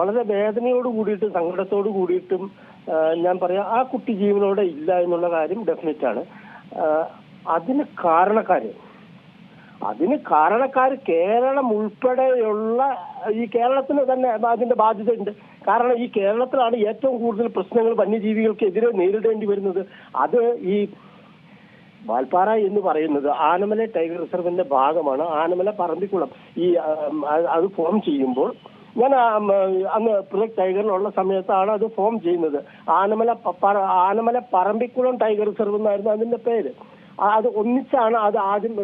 വളരെ വേദനയോട് കൂടിയിട്ടും സങ്കടത്തോട് കൂടിയിട്ടും ഞാൻ പറയാം ആ കുട്ടി ജീവനോടെ ഇല്ല എന്നുള്ള കാര്യം ഡെഫിനറ്റ് ആണ്. അതിന് കാരണക്കാര്. അതിന് കാരണക്കാർ കേരളം ഉൾപ്പെടെയുള്ള ഈ കേരളത്തിന് തന്നെ അതിന്റെ ബാധ്യതയുണ്ട്. കാരണം ഈ കേരളത്തിലാണ് ഏറ്റവും കൂടുതൽ പ്രശ്നങ്ങൾ വന്യജീവികൾക്കെതിരെ നേരിടേണ്ടി വരുന്നത്. അത് ഈ വാൽപ്പാറ എന്ന് പറയുന്നത് ആനമല ടൈഗർ റിസർവിന്റെ ഭാഗമാണ്. ആനമല പറമ്പിക്കുളം. ഈ അത് ഫോം ചെയ്യുമ്പോൾ ഞാൻ അന്ന് പ്രൊജക്ട് ടൈഗറിലുള്ള സമയത്താണ് അത് ഫോം ചെയ്യുന്നത്. ആനമല ആനമല പറമ്പിക്കുളം ടൈഗർ റിസർവ് എന്നായിരുന്നു അതിന്റെ പേര്. അത് ഒന്നിച്ചാണ് അത് ആദ്യം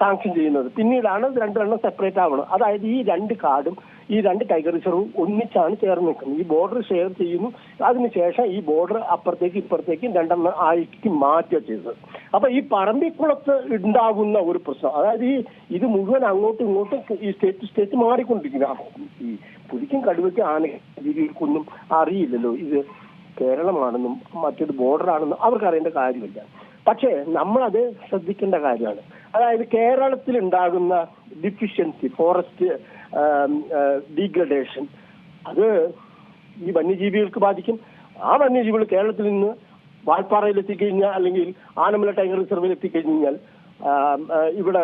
സാങ്ഷൻ ചെയ്യുന്നത്. പിന്നീടാണ് രണ്ടെണ്ണം സെപ്പറേറ്റ് ആവുന്നത് അതായത് ഈ രണ്ട് കാർഡും ഈ രണ്ട് ടൈഗർ റിസർവും ഒന്നിച്ചാണ് ചേർന്ന് നിൽക്കുന്നത്. ഈ ബോർഡർ ഷെയർ ചെയ്യുന്നു. അതിനുശേഷം ഈ ബോർഡർ അപ്പുറത്തേക്ക് ഇപ്പുറത്തേക്കും രണ്ടെണ്ണം ആയിട്ട് മാറ്റുക ചെയ്തത്. അപ്പൊ ഈ പറമ്പിക്കുളത്ത് ഉണ്ടാകുന്ന ഒരു പ്രശ്നം അതായത് ഈ ഇത് മുഴുവൻ അങ്ങോട്ടും ഇങ്ങോട്ടും ഈ സ്റ്റേറ്റ് ടു സ്റ്റേറ്റ് മാറിക്കൊണ്ടിരിക്കുന്ന. ഈ പുലിക്കും കടുവയ്ക്കും ആന ജീവികൾക്കൊന്നും അറിയില്ലല്ലോ. ഇത് കേരളമാണെന്നും മറ്റൊരു ബോർഡർ ആണെന്നും അവർക്ക് അറിയേണ്ട കാര്യമില്ല. പക്ഷേ അത് ശ്രദ്ധിക്കേണ്ട കാര്യമാണ്. അതായത് കേരളത്തിൽ ഉണ്ടാകുന്ന ഡിഫിഷ്യൻസി ഫോറസ്റ്റ് ഡീഗ്രഡേഷൻ അത് ഈ വന്യജീവികൾക്ക് ബാധിക്കും. ആ വന്യജീവികൾ കേരളത്തിൽ നിന്ന് വാൽപ്പാറയിൽ എത്തിക്കഴിഞ്ഞാൽ അല്ലെങ്കിൽ ആനമല ടൈഗർ റിസർവിൽ എത്തിക്കഴിഞ്ഞാൽ കഴിഞ്ഞാൽ ഇവിടെ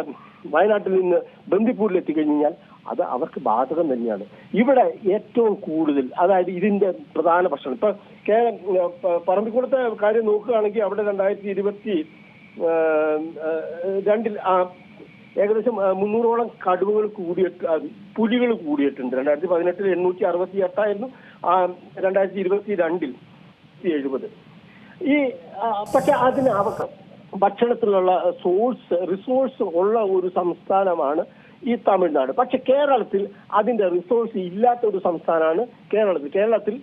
വയനാട്ടിൽ നിന്ന് ബന്ദിപ്പൂരിൽ എത്തിക്കഴിഞ്ഞാൽ അത് അവർക്ക് ബാധകം തന്നെയാണ്. ഇവിടെ ഏറ്റവും കൂടുതൽ അതായത് ഇതിന്റെ പ്രധാന പ്രശ്നം. ഇപ്പൊ കേരളം പറമ്പിക്കുളത്തെ കാര്യം നോക്കുകയാണെങ്കിൽ അവിടെ രണ്ടായിരത്തി ഇരുപത്തി രണ്ടിൽ ഏകദേശം മുന്നൂറോളം കടുവകൾ കൂടിയിട്ട് പുലികൾ കൂടിയിട്ടുണ്ട്. രണ്ടായിരത്തി പതിനെട്ടിൽ എണ്ണൂറ്റി അറുപത്തി എട്ടായിരുന്നു ആ രണ്ടായിരത്തി ഇരുപത്തി രണ്ടിൽ എഴുപത്. ഈ പക്ഷെ അതിന് അവർക്ക് ഭക്ഷണത്തിലുള്ള സോഴ്സ് റിസോഴ്സ് ഉള്ള ഒരു സംസ്ഥാനമാണ് ഈ തമിഴ്നാട്. പക്ഷെ കേരളത്തിൽ അതിന്റെ റിസോഴ്സ് ഇല്ലാത്ത ഒരു സംസ്ഥാനമാണ് കേരളത്തിൽ. കേരളത്തിൽ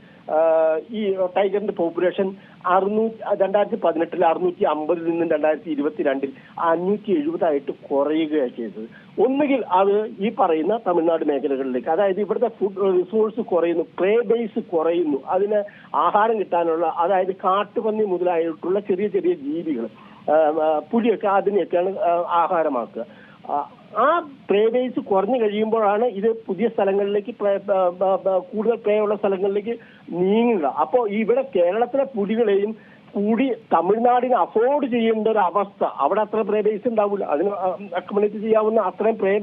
ഈ ടൈഗറിന്റെ പോപ്പുലേഷൻ അറുന്നൂറ്റി രണ്ടായിരത്തി പതിനെട്ടിൽ അറുന്നൂറ്റി അമ്പതിൽ നിന്നും രണ്ടായിരത്തി ഇരുപത്തിരണ്ടിൽ അഞ്ഞൂറ്റി എഴുപതായിട്ട് കുറയുകയാണ് ചെയ്തത്. ഒന്നുകിൽ അത് ഈ പറയുന്ന തമിഴ്നാട് മേഖലകളിലേക്ക് അതായത് ഇവിടുത്തെ ഫുഡ് റിസോഴ്സ് കുറയുന്നു പ്രേ ബേസ് കുറയുന്നു അതിന് ആഹാരം കിട്ടാനുള്ള അതായത് കാട്ടുപന്നി മുതലായിട്ടുള്ള ചെറിയ ചെറിയ ജീവികൾ പുലിയൊക്കെ അതിനെയൊക്കെയാണ് ആഹാരമാക്കുക. ആ, പ്ലേ ബേസ് കുറഞ്ഞു കഴിയുമ്പോഴാണ് ഇത് പുതിയ സ്ഥലങ്ങളിലേക്ക് കൂടുതൽ പ്രേ ഉള്ള സ്ഥലങ്ങളിലേക്ക് നീങ്ങുക. അപ്പോ ഇവിടെ കേരളത്തിലെ പുലികളെയും കൂടി തമിഴ്നാടിന് അഫോർഡ് ചെയ്യേണ്ട ഒരു അവസ്ഥ. അവിടെ അത്ര പ്രേ ബേസ് ഉണ്ടാവില്ല അതിന് അക്കോമഡേറ്റ് ചെയ്യാവുന്ന അത്രയും പ്രേ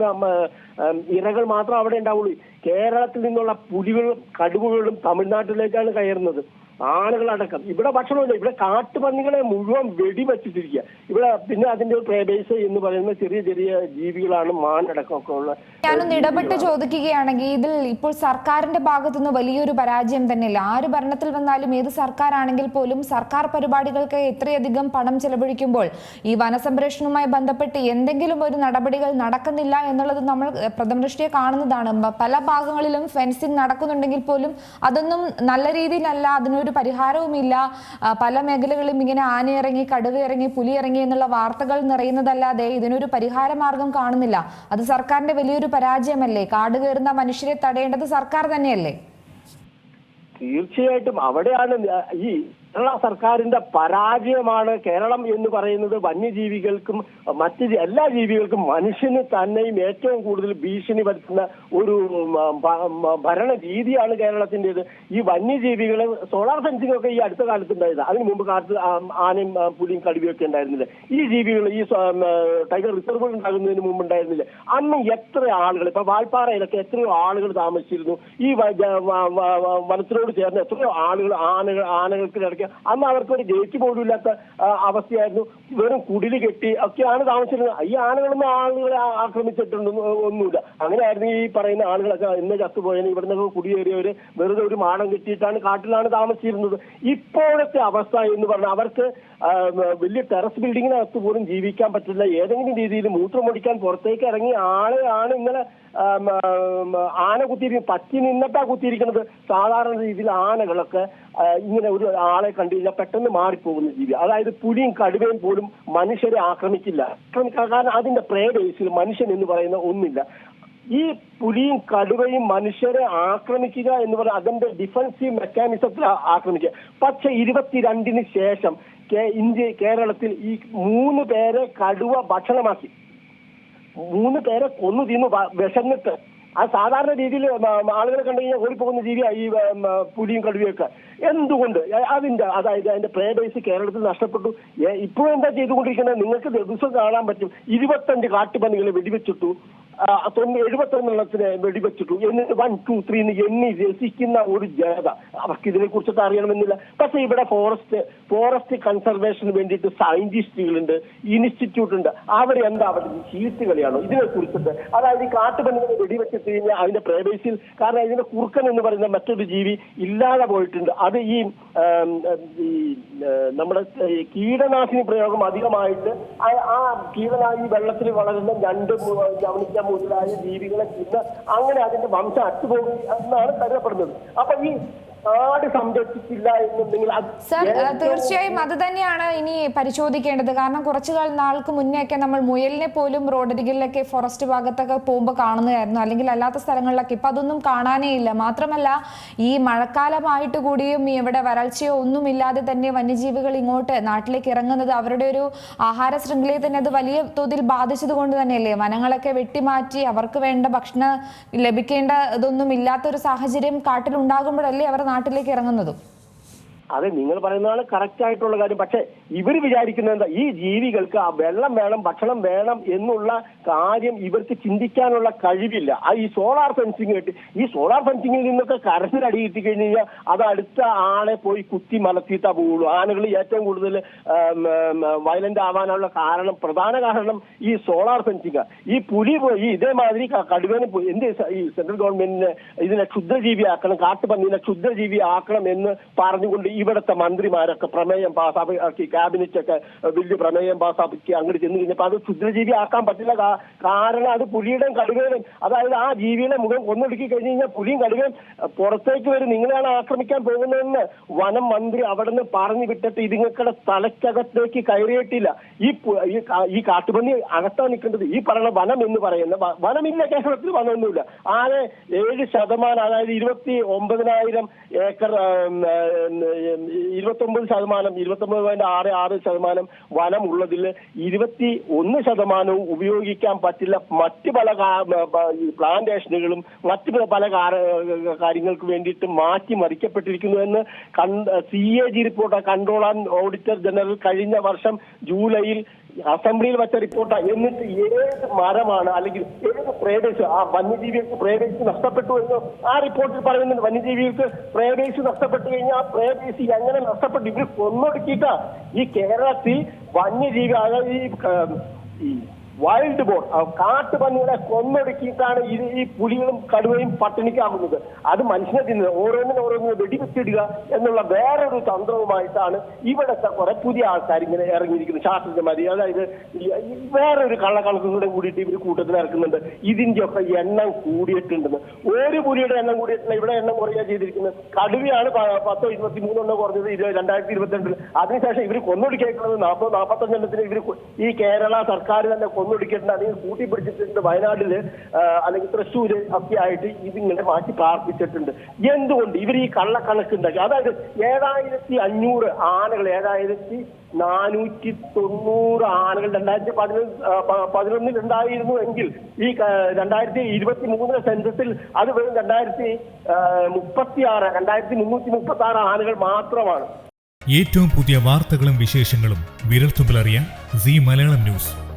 ഇരകൾ മാത്രം അവിടെ ഉണ്ടാവുള്ളൂ. കേരളത്തിൽ നിന്നുള്ള പുലികളും കടുവകളും തമിഴ്നാട്ടിലേക്കാണ് കയറുന്നത്. ആനകളടക്കം ഇവിടെ ഭക്ഷണമില്ല. ഇവിടെ കാട്ടുപന്നികളെ മുഴുവൻ വെടിവെച്ചിട്ടിരിക്കുക. ഇവിടെ പിന്നെ അതിന്റെ ഒരു പ്രേബേസ് എന്ന് പറയുന്ന ചെറിയ ചെറിയ ജീവികളാണ് മാനടക്കം ഒക്കെ ഉള്ള ഞാനൊന്ന് ഇടപെട്ട് ചോദിക്കുകയാണെങ്കിൽ ഇതിൽ ഇപ്പോൾ സർക്കാരിന്റെ ഭാഗത്തുനിന്ന് വലിയൊരു പരാജയം തന്നെയല്ല? ആര് ഭരണത്തിൽ വന്നാലും ഏത് സർക്കാരാണെങ്കിൽ പോലും സർക്കാർ പരിപാടികൾക്ക് എത്രയധികം പണം ചെലവഴിക്കുമ്പോൾ ഈ വനസംരക്ഷണവുമായി ബന്ധപ്പെട്ട് എന്തെങ്കിലും ഒരു നടപടികൾ നടക്കുന്നില്ല എന്നുള്ളത് നമ്മൾ പ്രഥമദൃഷ്ടിയെ പ്രഥമ ദൃഷ്ടിയെ കാണുന്നതാണ്. പല ഭാഗങ്ങളിലും ഫെൻസിങ് നടക്കുന്നുണ്ടെങ്കിൽ പോലും അതൊന്നും നല്ല രീതിയിലല്ല അതിനൊരു പരിഹാരവുമില്ല. പല മേഖലകളിലും ഇങ്ങനെ ആന ഇറങ്ങി കടുവ ഇറങ്ങി പുലി ഇറങ്ങി എന്നുള്ള വാർത്തകൾ നിറയുന്നതല്ലാതെ ഇതിനൊരു പരിഹാര മാർഗം കാണുന്നില്ല. അത് സർക്കാരിന്റെ വലിയൊരു പരാജയമല്ലേ? കാട് കയറുന്ന മനുഷ്യരെ തടയേണ്ടത് സർക്കാർ തന്നെയല്ലേ? തീർച്ചയായിട്ടും അവിടെയാണ് ഈ കേരള സർക്കാരിന്റെ പരാജയമാണ് കേരളം എന്ന് പറയുന്നത് വന്യജീവികൾക്കും മറ്റ് എല്ലാ ജീവികൾക്കും മനുഷ്യന് തന്നെയും ഏറ്റവും കൂടുതൽ ഭീഷണി വരുത്തുന്ന ഒരു ഭരണ രീതിയാണ് കേരളത്തിന്റെത്. ഈ വന്യജീവികളെ സോളാർ ഫെൻസിംഗ് ഒക്കെ ഈ അടുത്ത കാലത്ത് ഉണ്ടായത് അതിന് മുമ്പ് കാലത്ത് ആനയും പുലിയും കടുവയൊക്കെ ഉണ്ടായിരുന്നില്ല? ഈ ജീവികൾ ഈ ടൈഗർ റിസർവ് ഉണ്ടാകുന്നതിന് മുമ്പ് ഉണ്ടായിരുന്നില്ല? അന്ന് എത്ര ആളുകൾ ഇപ്പൊ വാൽപ്പാറയിലൊക്കെ എത്രയോ ആളുകൾ താമസിച്ചിരുന്നു. ഈ വനത്തിനോട് ചേർന്ന് എത്രയോ ആളുകൾ ആനകൾ ആനകൾക്ക് ഇടയ്ക്ക് അന്ന് അവർക്ക് ഒരു ഗേറ്റ് പോലും ഇല്ലാത്ത അവസ്ഥയായിരുന്നു. വെറും കുടിൽ കെട്ടി ഒക്കെയാണ് താമസിച്ചിരുന്നത്. ഈ ആനകളൊന്നും ആളുകളെ ആക്രമിച്ചിട്ടുണ്ട് ഒന്നുമില്ല. അങ്ങനെയായിരുന്നു ഈ പറയുന്ന ആളുകളൊക്കെ ഇന്ന് ചത്തുപോയതിന് ഇവിടുന്ന് കുടിയേറിയവര് വെറുതെ ഒരു മാടം കെട്ടിയിട്ടാണ് കാട്ടിലാണ് താമസിച്ചിരുന്നത്. ഇപ്പോഴത്തെ അവസ്ഥ എന്ന് പറഞ്ഞാൽ അവർക്ക് വലിയ ടെറസ് ബിൽഡിങ്ങിനകത്ത് പോലും ജീവിക്കാൻ പറ്റില്ല. ഏതെങ്കിലും രീതിയിൽ മൂത്രമൊടിക്കാൻ പുറത്തേക്ക് ഇറങ്ങിയ ആളെയാണ് ഇങ്ങനെ ആന കുത്തിയിരിക്കും പറ്റി നിന്നിട്ടാ കുത്തിയിരിക്കുന്നത്. സാധാരണ രീതിയിൽ ആനകളൊക്കെ ഇങ്ങനെ ഒരു ആളെ കണ്ടു കഴിഞ്ഞാൽ പെട്ടെന്ന് മാറിപ്പോകുന്ന ജീവി. അതായത് പുലിയും കടുവയും പോലും മനുഷ്യരെ ആക്രമിക്കില്ല. കാരണം അതിന്റെ പ്രേ ബേസിൽ മനുഷ്യൻ എന്ന് പറയുന്ന ഒന്നില്ല. ഈ പുലിയും കടുവയും മനുഷ്യരെ ആക്രമിക്കുക എന്ന് പറയുന്നത് അതിന്റെ ഡിഫൻസീവ് മെക്കാനിസത്തിൽ ആക്രമിക്കുക. പക്ഷെ ഇരുപത്തിരണ്ടിന് ശേഷം ഇന്ത്യ കേരളത്തിൽ ഈ മൂന്ന് പേരെ കടുവ ഭക്ഷണമാക്കി. മൂന്ന് പേരെ കൊന്നു തിന്നു വിശന്നിട്ട്. ആ സാധാരണ രീതിയിൽ ആളുകളെ കണ്ടു കഴിഞ്ഞാൽ ഓടിപ്പോകുന്ന ജീവിയാണ് ഈ പുലിയും കടുവയൊക്കെ. എന്തുകൊണ്ട്? അതിന്റെ അതായത് അതിന്റെ പ്രേബേസ് കേരളത്തിൽ നഷ്ടപ്പെട്ടു. ഇപ്പോഴും എന്താ ചെയ്തുകൊണ്ടിരിക്കുന്നത്? നിങ്ങൾക്ക് ദിവസം കാണാൻ പറ്റും. ഇരുപത്തഞ്ച് കാട്ടുപന്നികളെ വെടിവെച്ചിട്ടു. എഴുപത്തൊന്നെണ്ണത്തിന് വെടിവെച്ചിട്ടു. എന്നിട്ട് വൺ ടു ത്രീ എന്ന് എണ്ണി രസിക്കുന്ന ഒരു ജനത അവർക്ക് ഇതിനെ കുറിച്ചിട്ട് അറിയണമെന്നില്ല. പക്ഷെ ഇവിടെ ഫോറസ്റ്റ് ഫോറസ്റ്റ് കൺസർവേഷന് വേണ്ടിയിട്ട് സയന്റിസ്റ്റുകളുണ്ട് ഇൻസ്റ്റിറ്റ്യൂട്ട് ഉണ്ട് അവിടെ എന്താ അവരുടെ ചീട്ട് കളിയാണോ? ഇതിനെ കുറിച്ചിട്ട്. അതായത് ഈ കാട്ടുപന്നികളെ വെടിവെച്ചിട്ട് കഴിഞ്ഞാൽ അതിന്റെ പ്രേബേസിൽ കാരണം ഇതിന്റെ കുറുക്കൻ എന്ന് പറയുന്ന മറ്റൊരു ജീവി ഇല്ലാതെ പോയിട്ടുണ്ട്. അത് ഈ നമ്മുടെ കീടനാശിനി പ്രയോഗം അധികമായിട്ട് ആ- കീടനാശിനി കീടനാശി വെള്ളത്തിൽ വളരുന്ന രണ്ട് ജവനിക്ക മുതലായ ജീവികളെ തിന്ന് അങ്ങനെ അതിന്റെ വംശം അറ്റുപോകും എന്നാണ് കരുതപ്പെടുന്നത്. അപ്പൊ ഈ നാട് സംരക്ഷിച്ചില്ല എന്നുണ്ടെങ്കിൽ അത് സർ തീർച്ചയായും അത് തന്നെയാണ് ഇനി പരിശോധിക്കേണ്ടത്. കാരണം കുറച്ചു കാല നാൾക്ക് മുന്നേ ഒക്കെ നമ്മൾ മുയലിനെ പോലും റോഡരികിലൊക്കെ ഫോറസ്റ്റ് ഭാഗത്തൊക്കെ പോകുമ്പോൾ കാണുന്നതായിരുന്നു. അല്ലെങ്കിൽ അല്ലാത്ത സ്ഥലങ്ങളിലൊക്കെ. ഇപ്പൊ അതൊന്നും കാണാനേ ഇല്ല. മാത്രമല്ല ഈ മഴക്കാലമായിട്ട് കൂടിയും ഇവിടെ വരൾച്ചയോ ഒന്നുമില്ലാതെ തന്നെ വന്യജീവികൾ ഇങ്ങോട്ട് നാട്ടിലേക്ക് ഇറങ്ങുന്നത് അവരുടെ ഒരു ആഹാര ശൃംഖലയെ തന്നെ അത് വലിയ തോതിൽ ബാധിച്ചത് കൊണ്ട് തന്നെയല്ലേ? വനങ്ങളൊക്കെ വെട്ടിമാറ്റി അവർക്ക് വേണ്ട ഭക്ഷണം ലഭിക്കേണ്ട ഇതൊന്നും ഇല്ലാത്തൊരു സാഹചര്യം കാട്ടിലുണ്ടാകുമ്പോഴല്ലേ അവർ നാട്ടിലേക്ക് ഇറങ്ങുന്നതും. അതെ നിങ്ങൾ പറയുന്നതാണ് കറക്റ്റ് ആയിട്ടുള്ള കാര്യം. പക്ഷെ ഇവർ വിചാരിക്കുന്നത് എന്താ? ഈ ജീവികൾക്ക് ആ വെള്ളം വേണം ഭക്ഷണം വേണം എന്നുള്ള കാര്യം ഇവർക്ക് ചിന്തിക്കാനുള്ള കഴിവില്ല. ആ ഈ സോളാർ ഫെൻസിങ് കിട്ടി ഈ സോളാർ ഫെൻസിങ്ങിൽ നിന്നൊക്കെ കരച്ചിൽ അടി കിട്ടി കഴിഞ്ഞ് കഴിഞ്ഞാൽ അത് അടുത്ത ആളെ പോയി കുത്തി മലത്തിയിട്ടാ പോകുള്ളൂ ആനകൾ ഏറ്റവും കൂടുതൽ വയലന്റ് ആവാനുള്ള കാരണം പ്രധാന കാരണം ഈ സോളാർ ഫെൻസിങ് ഈ പുലി പോയി ഇതേമാതിരി കടുവന് എന്ത് ഈ സെൻട്രൽ ഗവൺമെന്റിന് ഇതിനെ ക്ഷുദ്രജീവി ആക്കണം കാട്ടുപന്നിനെ ക്ഷുദ്രജീവി ആക്കണം എന്ന് പറഞ്ഞുകൊണ്ട് ഇവിടുത്തെ മന്ത്രിമാരൊക്കെ പ്രമേയം പാസ്സാക്കി ക്യാബിനറ്റ് ഒക്കെ വലിയ പ്രമേയം പാസ്സാക്കി അങ്ങോട്ട് ചെന്ന് കഴിഞ്ഞപ്പോൾ അത് ക്ഷുദ്രജീവി ആക്കാൻ പറ്റില്ല കാരണം അത് പുലിയുടെയും കടുവയുടെയും അതായത് ആ ജീവിയുടെ മുഖം കൊന്നൊടുക്കി കഴിഞ്ഞ് കഴിഞ്ഞാൽ പുലിയും കടുകയും പുറത്തേക്ക് വരും. നിങ്ങളെയാണ് ആക്രമിക്കാൻ പോകുന്നതെന്ന് വനം മന്ത്രി അവിടെ നിന്ന് പറഞ്ഞു വിട്ടിട്ട് ഇതിങ്ങൾക്കുടെ തലക്കകത്തേക്ക് കയറിയിട്ടില്ല. ഈ ഈ കാട്ടുപന്നി അകത്താണ് നിൽക്കേണ്ടത് ഈ പറയുന്ന വനം എന്ന് പറയുന്ന വനമില്ല കേരളത്തിൽ വനമൊന്നുമില്ല. ആകെ ഏഴ് ശതമാനം അതായത് ഇരുപത്തി ഒമ്പതിനായിരം ഏക്കർ ഇരുപത്തി ഒമ്പത് ശതമാനം ഇരുപത്തി ഒമ്പത് പോയിന്റ് ആറ് ആറ് ശതമാനം വനം ഉള്ളതിൽ ഇരുപത്തി ഒന്ന് ശതമാനവും ഉപയോഗിക്കാൻ പറ്റില്ല. മറ്റ് പല പ്ലാന്റേഷനുകളും മറ്റ് പല കാര്യങ്ങൾക്ക് വേണ്ടിയിട്ട് മാറ്റി മറിക്കപ്പെട്ടിരിക്കുന്നു എന്ന് C A G report control and auditor general കഴിഞ്ഞ വർഷം ജൂലൈയിൽ അസംബ്ലിയിൽ വെച്ച റിപ്പോർട്ടാണ് എന്നിട്ട് ഏത് മരമാണ് അല്ലെങ്കിൽ ഏത് പ്രേവേശ് ആ വന്യജീവികൾക്ക് പ്രേവേശി നഷ്ടപ്പെട്ടു എന്ന് ആ റിപ്പോർട്ടിൽ പറയുന്നുണ്ട്. വന്യജീവികൾക്ക് പ്രേവേശി നഷ്ടപ്പെട്ടു കഴിഞ്ഞാൽ ആ പ്രേവേശി എങ്ങനെ നഷ്ടപ്പെട്ടു? ഇവർ കൊന്നൊടുക്കിയിട്ടാ. ഈ കേരളത്തിൽ വന്യജീവി അതായത് ഈ വൈൽഡ് ബോൺ കാട്ടുപന്നികളെ കൊന്നൊടുക്കിയിട്ടാണ് ഇത് ഈ പുലികളും കടുവയും പട്ടിണിക്കാവുന്നത്. അത് മനുഷ്യനെ തിന്നത് ഓരോന്നിനും ഓരോന്നിനും വെടിവെച്ചിടുക എന്നുള്ള വേറൊരു തന്ത്രവുമായിട്ടാണ് ഇവിടുത്തെ കുറെ പുതിയ ആൾക്കാർ ഇങ്ങനെ ഇറങ്ങിയിരിക്കുന്നത്. ശാസ്ത്രജ്ഞന്മാർ അതായത് വേറൊരു കള്ളക്കണക്കും കൂടെ കൂടിയിട്ട് ഇവർ കൂട്ടത്തിൽ ഇറക്കുന്നുണ്ട്. ഇതിന്റെ ഒക്കെ എണ്ണം കൂടിയിട്ടുണ്ടെന്ന്. ഒരു പുലിയുടെ എണ്ണം കൂടിയിട്ടില്ല ഇവിടെ എണ്ണം കുറയുക ചെയ്തിരിക്കുന്നത്. കടുവയാണ് പത്തോ ഇരുപത്തി മൂന്നെണ്ണം കുറഞ്ഞത് രണ്ടായിരത്തി ഇരുപത്തിരണ്ടിൽ അതിനുശേഷം ഇവർ കൊന്നൊടുക്കിയേക്കുന്നത് നാൽപ്പത് നാൽപ്പത്തഞ്ചെണ്ണത്തിന് ഇവർ ഈ കേരള സർക്കാർ തന്നെ കൊന്നൊടുക്കിയിട്ടുണ്ട് അല്ലെങ്കിൽ കൂട്ടി പിടിച്ചിട്ടുണ്ട് വയനാട്ടിൽ അല്ലെങ്കിൽ തൃശ്ശൂര് ഒക്കെ ആയിട്ട് ഇതിങ്ങനെ മാറ്റി പാർപ്പിച്ചിട്ടുണ്ട്. എന്തുകൊണ്ട് ഇവർ ഈ കള്ളക്കണക്ക് ഉണ്ടാക്കി? അതായത് ഏഴായിരത്തി അഞ്ഞൂറ് ആനകൾ ഏഴായിരത്തി നാനൂറ്റി തൊണ്ണൂറ് ആനകൾ രണ്ടായിരത്തി പതിനൊന്ന് പതിനൊന്നിൽ ഉണ്ടായിരുന്നു എങ്കിൽ ഈ രണ്ടായിരത്തി ഇരുപത്തി മൂന്നിലെ സെൻസസിൽ അത് വെറും രണ്ടായിരത്തി മുപ്പത്തി ആറ് രണ്ടായിരത്തി മുന്നൂറ്റി മുപ്പത്തി ആറ് ആനകൾ മാത്രമാണ്. ഏറ്റവും പുതിയ വാർത്തകളും വിശേഷങ്ങളും വിരൽത്തുമ്പിലറിയാൻ സി മലയാളം ന്യൂസ്.